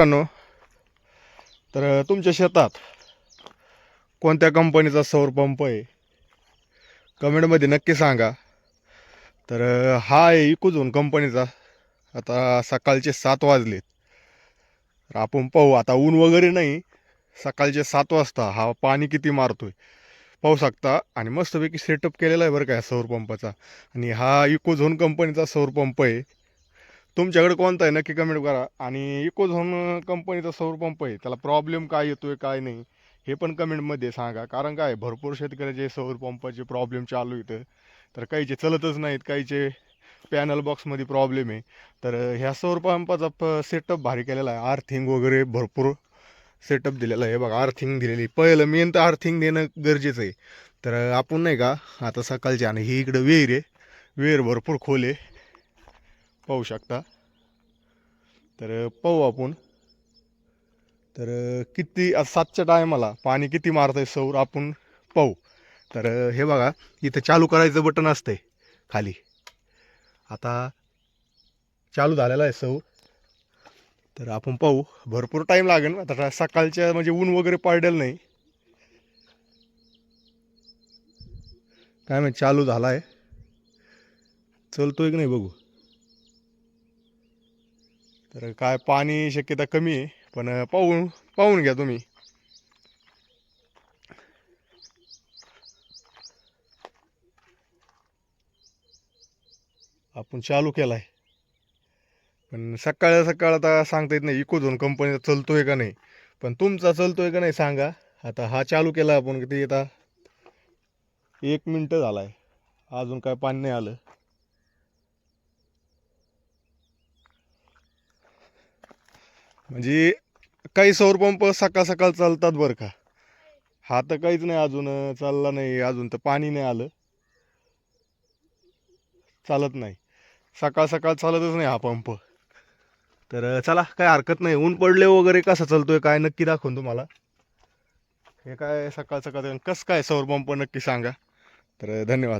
मित्रांनो तर तुमच्या शेतात कोणत्या कंपनीचा सौर पंप आहे? कमेंटमध्ये नक्की सांगा. तर हा आहे इकोझोन कंपनीचा. आता सकाळचे सात वाजलेत. तर आपण पाहू आता ऊन वगैरे नाही. सकाळचे सात वाजता हा पाणी किती मारतोय? पाहू शकता. आणि मस्तपैकी सेटअप केलेला आहे बरं का सौर पंपाचा. आणि हा इकोझोन कंपनीचा सौर पंप आहे. तुमच्याकडे कोणता आहे? नक्की कमेंट करा. आणि इकोझोन कंपनीचा सौर पंप आहे. त्याला प्रॉब्लेम काय येतोय काय नाही हे पण कमेंटमध्ये सांगा. कारण काय भरपूर शेतकऱ्याचे सौर पंपाचे प्रॉब्लेम चालू इथं तर काहीचे चलतच नाहीत काहीचे पॅनल बॉक्समध्ये प्रॉब्लेम आहे. तर ह्या सौर पंपाचा प सेटअप भारी केलेला आहे. आर्थिंग वगैरे भरपूर सेटअप दिलेला आहे. बघा आर्थिंग दिलेली पहिलं मेन तर आर्थिंग देणं गरजेचं आहे. तर आपण नाही का आता सकाळची आणि ही इकडं विहीर आहे. विहीर भरपूर खोल आहे. पाहू शकता. तर पाहू आपण. तर किती सातच्या टायमाला पाणी किती मारतंय सौर आपण पाहू. तर हे बघा इथं चालू करायचं बटन असतंय खाली. आता चालू झालेला आहे सौर. तर आपण पाहू. भरपूर टाईम लागेल आता सकाळच्या म्हणजे ऊन वगैरे पडलेलं नाही. काय माहिती चालू झाला आहे चलतोय की नाही बघू. तर काय पाणी शक्यता कमी आहे पण पाहून पाहून घ्या तुम्ही. आपण चालू केलाय. पण सकाळ सकाळ आता सांगता येत नाही इकोझोन कंपनीचा चलतोय का नाही. पण तुमचा चलतोय का नाही सांगा. आता हा चालू केला आपण किती आता एक मिनटं झालाय. अजून काय पाणी नाही आलं. म्हणजे काही सौर पंप सकाळ सकाळ चालतात बरं का. हा तर काहीच नाही अजून चालला नाही अजून तर पाणी नाही आलं. चालत नाही. सकाळ सकाळ चालतच नाही हा पंप. तर चला काय हरकत नाही. ऊन पडले वगैरे कसं चालतोय काय नक्की दाखवून तुम्हाला. हे काय सकाळ सकाळ कसं काय सौर पंप नक्की सांगा. तर धन्यवाद.